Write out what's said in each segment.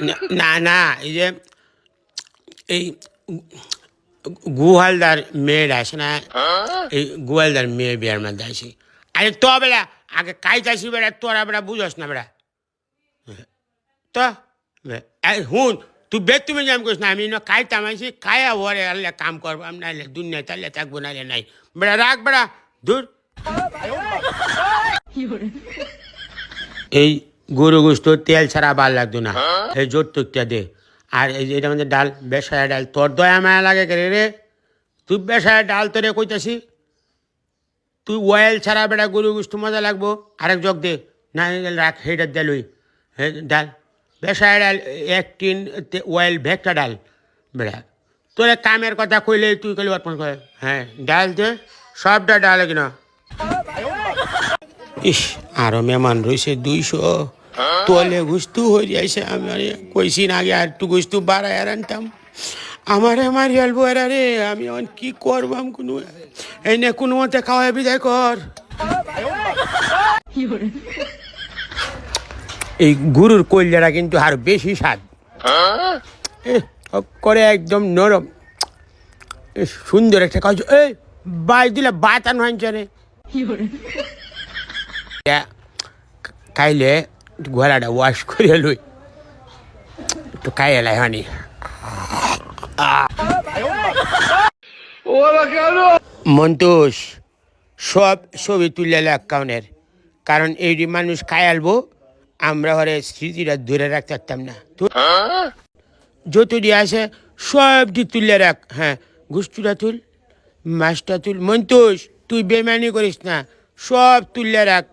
না- না না এই যে এই গুহালদার মেয়েরা আছে না এই গুহালদার মেয়ে বিয়ার মধ্যে আছি আরে তো বেড়া আগে কাইতাছি বেড়া তোরা বেড়া বুঝস না বেড়া। তো হুন তুই বেদ তুমি জাম করিস না আমি না খাইতাম আছি খায়া ওরে আল্লাহ কাম করব আমি নাইলে দুনিয়া তাহলে থাকব নাইলে নাই। বেড়া রাখ বেড়া দূর। এই গরু গোস্ত তেল ছাড়া ভালো লাগতো না। এই জোর যৌতুকটা দে। আর এই যে এটা আমাদের ডাল বেসায়া ডাল। তোর দয়া মায়া লাগে কে রে? তুই বেসায়া ডাল তোরে কইতাছি তুই ওয়েল ছাড়া বেড়া গরু গোস্ত মজা লাগবো। আরেক জগ দে না রাখ হেটার ওই। হে ডাল বেসায়া ডাল এক টিন অয়েল ভেকটা ডাল। বেড়া তোরে কামের কথা কইলে তুই কইলে অর্পণ করে। হ্যাঁ ডাল দে সবটা ডাল কিনা। ইস আরও মেহমান রয়েছে দুইশো। তোলে গুস্তু হয়ে যাইছে। আমি কইছি না আগে আর একটু গুস্তু বাড়ায় আর আনতাম। আমারে মারি আলবো এরা রে আমি এখন কি করবাম কোনো এই নে কোনো মতে খাওয়াই বিদায় কর। এই গুরুর কল্যাণা কিন্তু আর বেশি স্বাদ। করে একদম নরম। সুন্দর একটা কাজ। এই বাই দিলে বাতান হয়েছে রে। খাইলে গলাটা ওয়াশ করে লই। একটু খাইয়ে লাই হানি। মন্তোষ সব ছবি তুলে অ্যাকাউন্টের কারণ এই মানুষ খাই আলবো, আমরা ঘরে স্মৃতিটা ধরে রাখতে পারতাম না। তো যতটি আছে, সবটি তুলে রাখ। হ্যাঁ গুষ্টুটা তুল, মাছটা তুল। মন্তোষ তুই বেমানি করিস না, সব তুলে রাখ।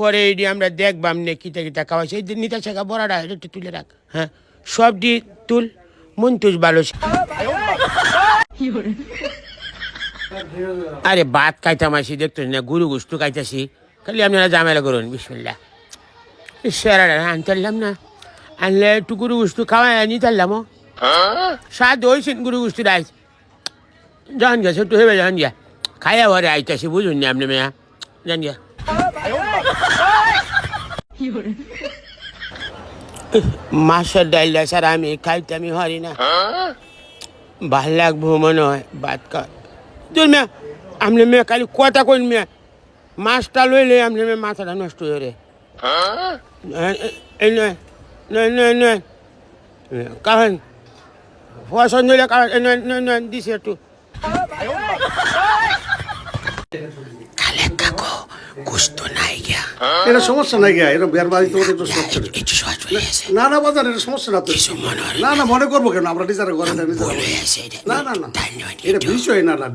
পরে এইটি আমরা দেখবাম নে কিতা কিতা খাওয়াইছে এই নিতা শেখা বড়াটা, এটা একটু তুলে রাখ। হ্যাঁ সব সবটি তুল মন্তোষ ভালো আরে ভাত খাইতাম আসি দেখতো না, গুরু গুস্তু খাইতাছি। খালি আপনারা জামেলা করুন বিসমিল্লা সেরাটা আনতারলাম না। আনলে একটু গুরু গুস্তু খাওয়াই আনি, তারলাম। স্বাদ হয়েছেন গুরু গুস্তু রাইস জান গেছে একটু হেবে জান গিয়া। খাইয়া ঘরে আইতাছি, বুঝুন না আপনি মেয়া? জান গিয়া। মাছের ডাইলটা স্যার আমি খাইতে আমি হরি না। ভালো লাগবো মনে হয় ভাত খা। তুই মেয়া আপনি মেয়ে খালি কথা কইন মেয়া। মাছটা লইলে আপনি মেয়ে মাথাটা নষ্ট হয়ে রে। কারণ পছন্দ হলে কারণ দিছে একটু। কালে কাকো গুস্ত নাই গিয়া। এটা সমস্যা নাই গিয়া এটা বিয়ার বাড়ি তোমাদের একটু সমস্যা নেই। একটু সহজ হয়ে আছে না না বাজার এটা সমস্যা না তো। কিছু মনে হয় না না। মনে করব কেন? আমরা নিজেরা ঘরে এটা। না না না। এটা বিষয় না না